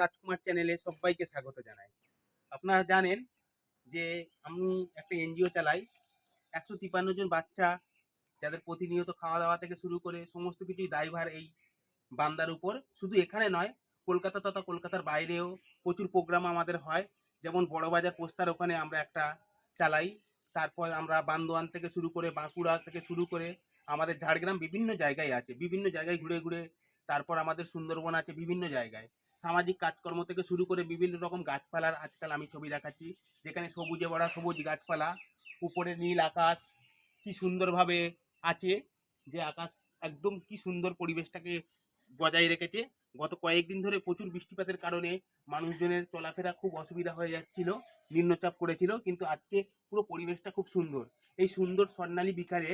রাজকুমার চ্যানেলে সবাইকে স্বাগত জানাই। আপনারা জানেন যে আমি একটা এনজিও চালাই। একশো তিপ্পান্ন জন বাচ্চা যাদের প্রতিনিয়ত খাওয়া দাওয়া থেকে শুরু করে সমস্ত কিছুই দায়ভার এই বান্দার উপর। শুধু এখানে নয়, কলকাতা তথা কলকাতার বাইরেও প্রচুর প্রোগ্রাম আমাদের হয়। যেমন বড়বাজার পোস্টার ওখানে আমরা একটা চালাই। তারপর আমরা বান্দোয়ান থেকে শুরু করে বাঁকুড়া থেকে শুরু করে আমাদের ঝাড়গ্রাম বিভিন্ন জায়গায় আছে। বিভিন্ন জায়গায় ঘুরে ঘুরে তারপর আমাদের সুন্দরবন আছে বিভিন্ন জায়গায়। সামাজিক কাজকর্ম থেকে শুরু করে বিভিন্ন রকম গাছপালার আজকাল আমি ছবি দেখাচ্ছি। যেখানে সবুজে ভরা সবুজ গাছপালা, উপরে নীল আকাশ, কি সুন্দরভাবে আছে যে আকাশ একদম কি সুন্দর পরিবেশটাকে বজায় রেখেছে। গত কয়েকদিন ধরে প্রচুর বৃষ্টিপাতের কারণে মানুষজনের চলাফেরা খুব অসুবিধা হয়ে যাচ্ছিল, নিম্নচাপ করেছিল, কিন্তু আজকে পুরো পরিবেশটা খুব সুন্দর। এই সুন্দর স্বর্ণালী বিকালে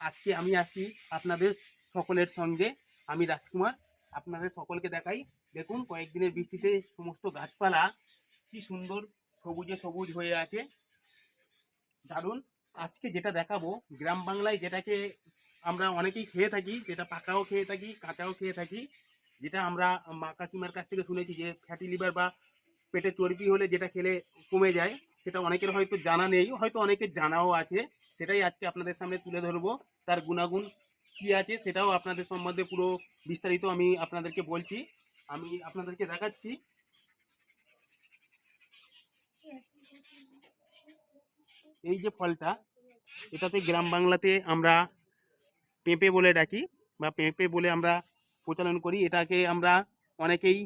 আজকে আমি আসি আপনাদের সকলের সঙ্গে। আমি রাজকুমার আপনাদের সকলকে দেখাই। দেখুন, কয়েকদিনের বৃষ্টিতে সমস্ত গাছপালা কি সুন্দর সবুজে সবুজ হয়ে আছে। দারুণ। আজকে যেটা দেখাবো, গ্রাম বাংলায় যেটাকে আমরা অনেকেই খেয়ে থাকি, যেটা পাকাও খেয়ে থাকি, কাঁচাও খেয়ে থাকি, যেটা আমরা মা কাকিমার কাছ থেকে শুনেছি যে ফ্যাটি লিভার বা পেটে চর্বি হলে যেটা খেলে কমে যায়, সেটা অনেকের হয়তো জানা নেই, হয়তো অনেকের জানাও আছে। সেটাই আজকে আপনাদের সামনে তুলে ধরবো। তার গুণাগুণ কী আছে সেটাও আপনাদের সম্বন্ধে পুরো বিস্তারিত আমি আপনাদেরকে বলছি। আমি আপনাদেরকে দেখাচ্ছি। এই যে ফলটা, এটাতে গ্রাম বাংলাতে আমরা পেঁপে বলে ডাকি বা পেঁপে বলে আমরা প্রচলন করি। এটাকে আমরা অনেকেই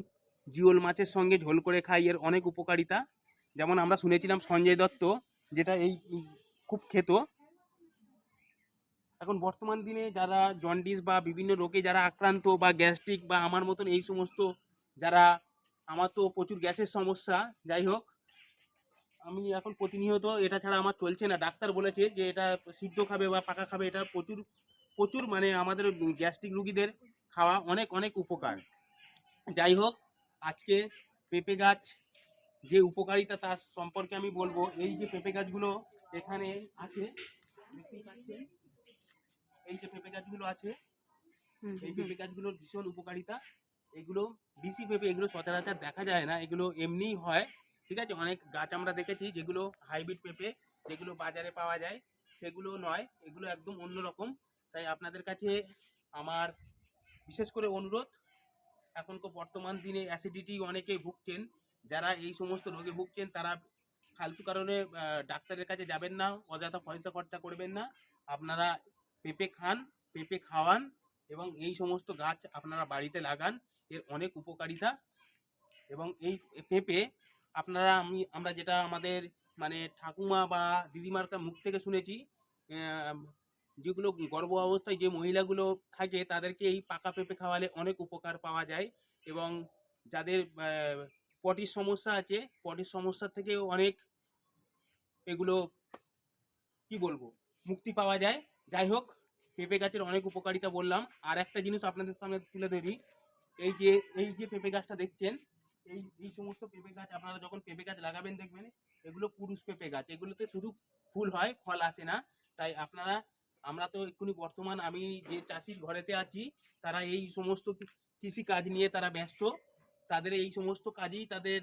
জিওল মাছের সঙ্গে ঝোল করে খাই, এর অনেক উপকারিতা। যেমন আমরা শুনেছিলাম সঞ্জয় দত্ত, যেটা এই খুব খেত। এখন বর্তমান দিনে যারা জন্ডিস বা বিভিন্ন রোগে যারা আক্রান্ত বা গ্যাস্ট্রিক বা আমার মতন এই সমস্ত যারা, আমার তো প্রচুর গ্যাসের সমস্যা, যাই হোক, আমি এখন প্রতিনিয়ত এটা ছাড়া আমার চলছে না। ডাক্তার বলেছে যে এটা সিদ্ধ খাবে বা পাকা খাবে, এটা প্রচুর প্রচুর মানে আমাদের গ্যাস্ট্রিক রুগীদের খাওয়া অনেক অনেক উপকার। যাই হোক, আজকে পেঁপে গাছ যে উপকারিতা তার সম্পর্কে আমি বলব। এই যে পেঁপে গাছগুলো এখানে আছে, দেখতেই পাচ্ছেন। এই যে পেঁপে গাছগুলো আছে এই পেঁপে গাছগুলোর ভীষণ উপকারিতা। এগুলো ডিসি পেঁপে এগুলো সচরাচর দেখা যায় না এগুলো এমনিই হয় ঠিক আছে? অনেক গাছ আমরা দেখেছি যেগুলো হাইব্রিড পেঁপে যেগুলো বাজারে পাওয়া যায় সেগুলো নয় এগুলো একদম অন্যরকম তাই আপনাদের কাছে আমার বিশেষ করে অনুরোধ এখন এখনকার বর্তমান দিনে অ্যাসিডিটি অনেকে ভুগছেন যারা এই সমস্ত রোগে ভুগছেন তারা ফালতু কারণে ডাক্তারের কাছে যাবেন না অযথা পয়সা খরচা করবেন না। আপনারা পেঁপে খান, পেঁপে খাওয়ান এবং এই সমস্ত গাছ আপনারা বাড়িতে লাগান, এর অনেক উপকারিতা। এবং এই পেঁপে আপনারা আমি, আমরা যেটা আমাদের মানে ঠাকুমা বা দিদিমার মুখ থেকে শুনেছি যেগুলো গর্ভ অবস্থায় যে মহিলাগুলো থাকে তাদেরকে এই পাকা পেঁপে খাওয়ালে অনেক উপকার পাওয়া যায় এবং যাদের পটির সমস্যা আছে, পটির সমস্যা থেকেও অনেক এগুলো, কি বলব, মুক্তি পাওয়া যায়। যাই হোক, পেঁপে গাছের অনেক উপকারিতা বললাম। আর একটা জিনিস আপনাদের সামনে তুলে ধরি, এই যে এই যে পেঁপে গাছটা দেখছেন, এই এই সমস্ত পেঁপে গাছ আপনারা যখন পেঁপে গাছ লাগাবেন দেখবেন, এগুলো পুরুষ পেঁপে গাছ। এগুলোতে শুধু ফুল হয়, ফল আসে না। তাই আপনারা, আমরা তো এক্ষুনি বর্তমান আমি যে চাষির ঘরেতে আছি, তারা এই সমস্ত কৃষি কাজ নিয়ে তারা ব্যস্ত। তাদের এই সমস্ত কাজেই তাদের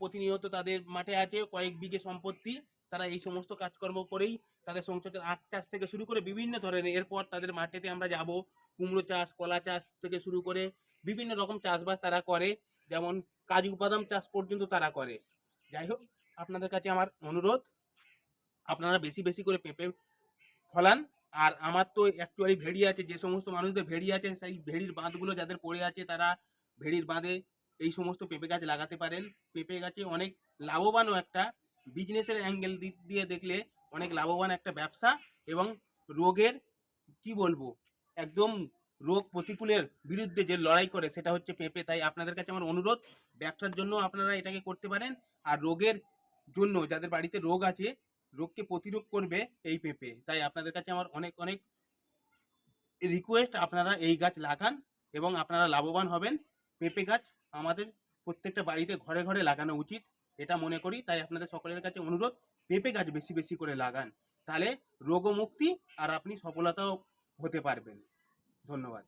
প্রতিনিয়ত তাদের মাঠে আছে, কয়েক বিঘে সম্পত্তি, তারা এই সমস্ত কাজকর্ম করেই তাদের সংসারের আখ চাষ থেকে শুরু করে বিভিন্ন ধরনের, এরপর তাদের মাঠেতে আমরা যাব, কুমড়ো চাষ, কলা চাষ থেকে শুরু করে বিভিন্ন রকম চাষবাস তারা করে, যেমন কাজু বাদাম চাষ পর্যন্ত তারা করে। যাই হোক, আপনাদের কাছে আমার অনুরোধ, আপনারা বেশি বেশি করে পেঁপে ফলান, আর আমার তো অ্যাকচুয়ালি ভেড়ি আছে, যে সমস্ত মানুষদের ভেড়ি আছে, সেই ভেড়ির বাঁধগুলো যাদের পড়ে আছে তারা ভেড়ির বাঁধে এই সমস্ত পেঁপে গাছ লাগাতে পারেন। পেঁপে গাছে অনেক লাভবানও একটা বিজনেসের অ্যাঙ্গেল দিক দিয়ে দেখলে অনেক লাভবান একটা ব্যবসা এবং রোগের, কি বলব, একদম রোগ প্রতিকূলের বিরুদ্ধে যে লড়াই করে সেটা হচ্ছে পেঁপে। তাই আপনাদের কাছে আমার অনুরোধ, ব্যবসার জন্য আপনারা এটাকে করতে পারেন আর রোগের জন্য যাদের বাড়িতে রোগ আছে, রোগকে প্রতিরোধ করবে এই পেঁপে। তাই আপনাদের কাছে আমার অনেক অনেক রিকোয়েস্ট আপনারা এই গাছ লাগান এবং আপনারা লাভবান হবেন। পেঁপে গাছ আমাদের প্রত্যেকটা বাড়িতে ঘরে ঘরে লাগানো উচিত। এটা মনে করি, তাই আপনাদের সকলের কাছে অনুরোধ, পেঁপে গাছ বেশি বেশি করে লাগান, তাহলে রোগমুক্তি আর আপনি সফলতাও হতে পারবেন। ধন্যবাদ।